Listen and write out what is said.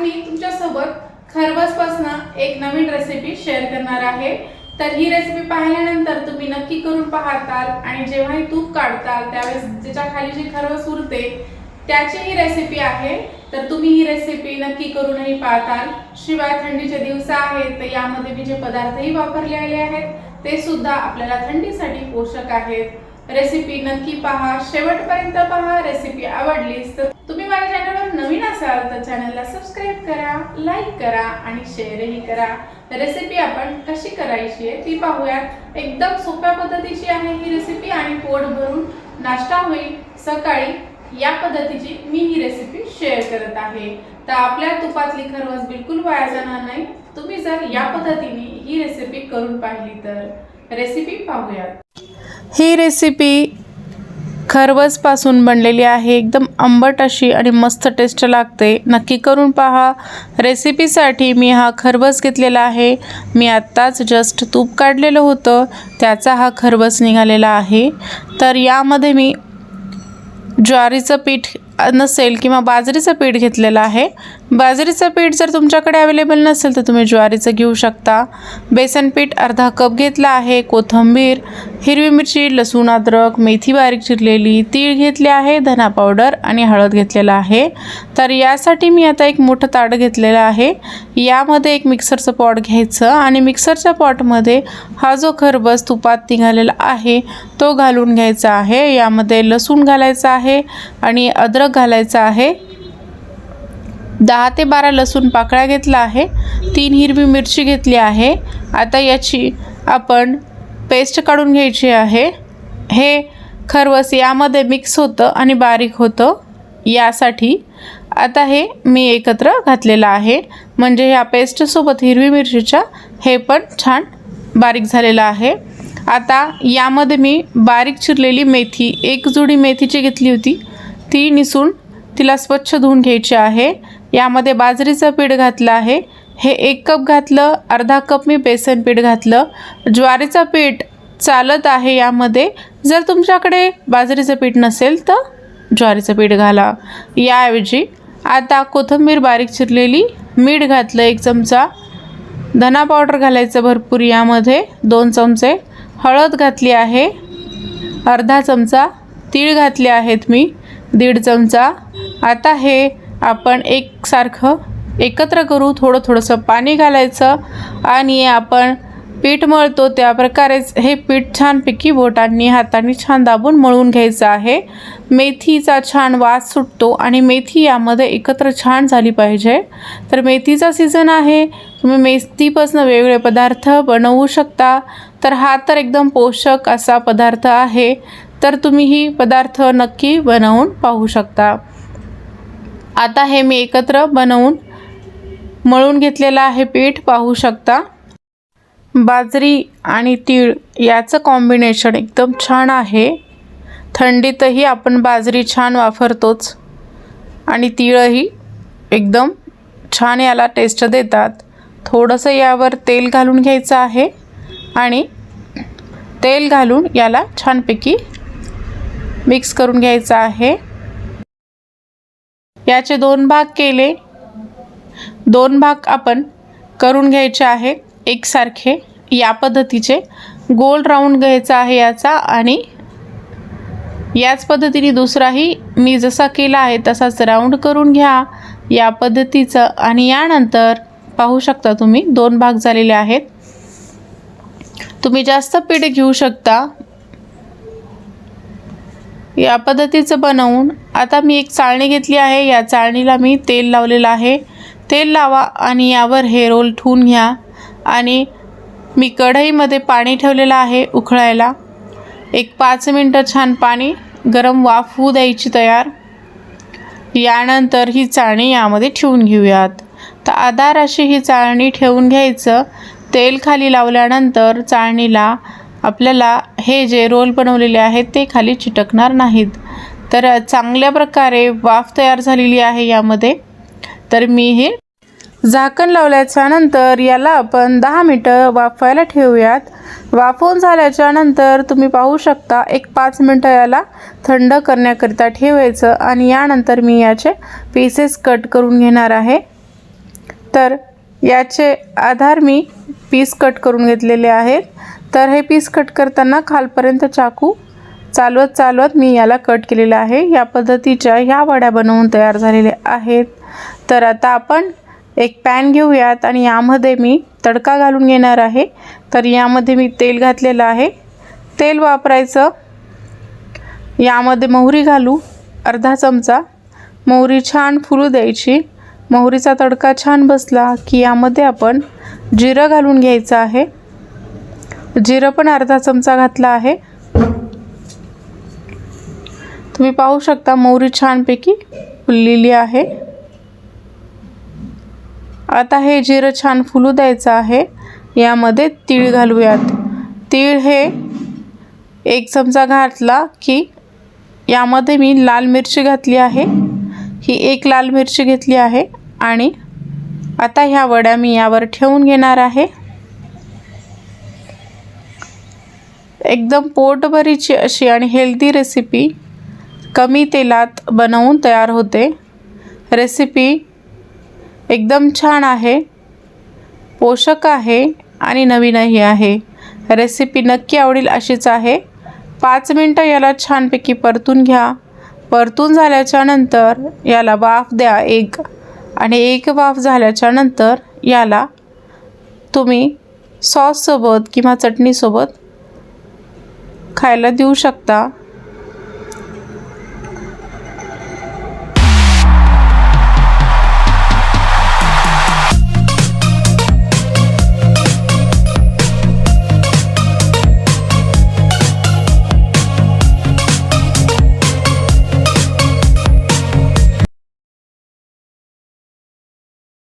मी तुमच्यासोबत खरबसपासनं एक नवीन recipe share करणार आहे. तर ही रेसिपी पाहिल्यानंतर तुम्ही नक्की करून पाहताल आणि जेव्हाही तूप काढताल त्यावेळेस ज्याच्या खाली जी खरवस उरते त्याची ही रेसिपी आहे. तर तुम्ही ही रेसिपी नक्की करूनही पाहताल. शिवाय थंडीचे दिवस आहेत तर यामध्ये मी जे पदार्थही वापरलेले आहेत ते सुद्धा आपल्याला थंडीसाठी पोषक आहेत. रेसिपी नक्की पहा. शेवटपर्यंत पहा. रेसिपी आवडलीस तर तुम्ही माझ्या चॅनलवर नवीन असाल तर चॅनलला सबस्क्राईब करा लाईक करा आणि शेअरही करा. रेसिपी आपण कशी करायची आहे ती पाहूयात. एकदम सोप्या पद्धतीची आहे ही रेसिपी आणि पोट भरून नाश्ता होईल. सकाळी या पद्धतीची मी ही रेसिपी शेअर करत आहे. तर आपल्या तुपातली खरवस बिलकुल वाया जाणार नाही. तुम्ही जर या पद्धतीने ही रेसिपी करून पाहिली तर. रेसिपी पाहूयात. ही रेसिपी खरवसपासून बनलेली आहे. एकदम आंबट अशी आणि मस्त टेस्ट लागते. नक्की करून पहा. रेसिपीसाठी मी हा खरवस घेतलेला आहे. मी आत्ताच जस्ट तूप काढलेलं होतं. त्याचा हा खरवस निघालेला आहे. तर यामध्ये मी ज्वारीचं पीठ नसेल किंवा बाजरीचं पीठ घेतलेलं आहे. बाजरीचं पीठ जर तुमच्याकडे अवेलेबल नसेल तर तुम्ही ज्वारीचं घेऊ शकता. बेसन पीठ अर्धा कप घेतला आहे. कोथिंबीर हिरवी मिरची लसूण अद्रक मेथी बारीक चिरलेली तीळ घेतले आहे धना पावडर आणि हळद घेतलेला आहे. तर यासाठी मी आता एक मोठं ताट घेतलेलं आहे. यामध्ये एक मिक्सरचं पॉट घ्यायचं आणि मिक्सरच्या पॉटमध्ये हा जो खरबस तुपात निघालेला आहे तो घालून घ्यायचा आहे. यामध्ये लसूण घालायचा आहे आणि अद्रक घालायचा आहे. दहा ते बारा लसूण पाकळ्या घेतला आहे. तीन हिरवी मिरची घेतली आहे. आता याची आपण पेस्ट काढून घ्यायची आहे. हे खरवस यामध्ये मिक्स होतं आणि बारीक होतं यासाठी. आता हे मी एकत्र घातलेलं आहे. म्हणजे ह्या पेस्टसोबत हिरवी मिरचीच्या हे पण छान बारीक झालेलं आहे. आता यामध्ये मी बारीक चिरलेली मेथी एक जुडी मेथीची घेतली होती. ती निसून तिला स्वच्छ धुवून घ्यायची आहे. यामध्ये बाजरीचं पीठ घातलं आहे. हे एक कप घातलं अर्धा कप मी बेसन पीठ घातलं. ज्वारीचं पीठ चालत आहे यामध्ये. जर तुमच्याकडे बाजरीचं पीठ नसेल तर ज्वारीचं पीठ घाला. याऐवजी आता कोथिंबीर बारीक चिरलेली मीठ घातलं एक चमचा. धना पावडर घालायचं भरपूर यामध्ये दोन चमचे. हळद घातली आहे अर्धा चमचा. तीळ घातले आहेत मी दीड चमचा. आता हे आपण एकसारखं एकत्र करू थोडं थोडंसं पाणी घालायचं आणि आपण पीठ मळतो. त्या प्रकारेच हे पीठ छानपैकी बोटांनी हातांनी छान दाबून मळून घ्यायचं आहे. मेथीचा छान वास सुटतो आणि मेथी यामध्ये एकत्र छान झाली पाहिजे. तर मेथीचा सीझन आहे. तुम्ही मेथीपासून वेगवेगळे पदार्थ बनवू शकता. तर हा तर एकदम पोषक असा पदार्थ आहे. तर तुम्ही ही पदार्थ नक्की बनवून पाहू शकता. आता हे मी एकत्र बनवून मळून घेतलेलं आहे पीठ पाहू शकता. बाजरी आणि तीळ याचं कॉम्बिनेशन एकदम छान आहे. थंडीतही आपण बाजरी छान वापरतोच आणि तीळही एकदम छान याला टेस्ट देतात. थोडंसं यावर तेल घालून घ्यायचं आहे आणि तेल घालून याला छानपैकी मिक्स करून घ्यायचं आहे. याचे दोन भाग केले. दोन भाग आपण करून घ्यायचे आहे. एकसारखे या पद्धतीचे. गोल राऊंड घ्यायचा आहे याचा आणि याच पद्धतीने दुसराही मी जसा केला आहे तसाच राऊंड करून घ्या या पद्धतीचं. आणि यानंतर पाहू शकता तुम्ही दोन भाग झालेले आहेत. तुम्ही जास्त पीठ घेऊ शकता. या पद्धतीचं बनवून आता मी एक चाळणी घेतली आहे. या चाळणीला मी तेल लावलेलं आहे. तेल लावा आणि यावर हे रोल ठेवून घ्या. आणि मी कढईमध्ये पाणी ठेवलेलं आहे उकळायला. एक पाच मिनटं छान पाणी गरम वाफ होऊ द्यायची तयार. यानंतर ही चाळणी यामध्ये ठेवून घेऊयात. तर आधार अशी ही चाळणी ठेवून घ्यायचं. तेल खाली लावल्यानंतर चाळणीला आपल्याला हे जे रोल बनवलेले आहेत ते खाली चिटकणार नाहीत. तर चांगल्या प्रकारे वाफ तयार झालेली आहे यामध्ये. तर मी हे झाकण लावल्याच्या नंतर याला आपण दहा मिनटं वाफवायला ठेवूयात. वाफवून झाल्याच्यानंतर तुम्ही पाहू शकता एक पाच मिनटं याला थंड करण्याकरिता ठेवायचं आणि यानंतर मी याचे पीसेस कट करून घेणार आहे. तर याचे आधार मी पीस कट करून घेतलेले आहेत. तर हे पीस कट करताना खालपर्यंत चाकू चालवत चालवत मी याला कट केलेलं आहे. या पद्धतीच्या ह्या वड्या बनवून तयार झालेल्या आहेत. तर आता आपण एक पॅन घेऊयात आणि यामध्ये मी तडका घालून घेणार आहे. तर यामध्ये मी तेल घातलेलं आहे. तेल वापरायचं. यामध्ये मोहरी घालू. अर्धा चमचा. मोहरी छान फुलू द्यायची. मोहरीचा तडका छान बसला की यामध्ये आपण जिरं घालून घ्यायचं आहे. जिरं पण अर्धा चमचा घातला आहे. तुम्ही पाहू शकता मोहरी छानपैकी फुललेली आहे. आता हे जिरं छान फुलू द्यायचं आहे. यामध्ये तीळ घालूयात. तीळ हे एक चमचा घातला की यामध्ये मी लाल मिरची घातली आहे. ही एक लाल मिरची घेतली आहे आणि आता ह्या वड्या मी यावर ठेवून घेणार आहे. एकदम पोटभरीची अशी आणि हेल्दी रेसिपी कमी तेलात बनवून तयार होते. रेसिपी एकदम छान आहे. पोषक आहे आणि नवीनही आहे. रेसिपी नक्की आवडेल अशीच आहे. पाच मिनटं याला छानपैकी परतून घ्या. परतून झाल्याच्यानंतर याला वाफ द्या एक. आणि एक वाफ झाल्याच्यानंतर याला तुम्ही सॉससोबत किंवा चटणीसोबत खायला देऊ शकता.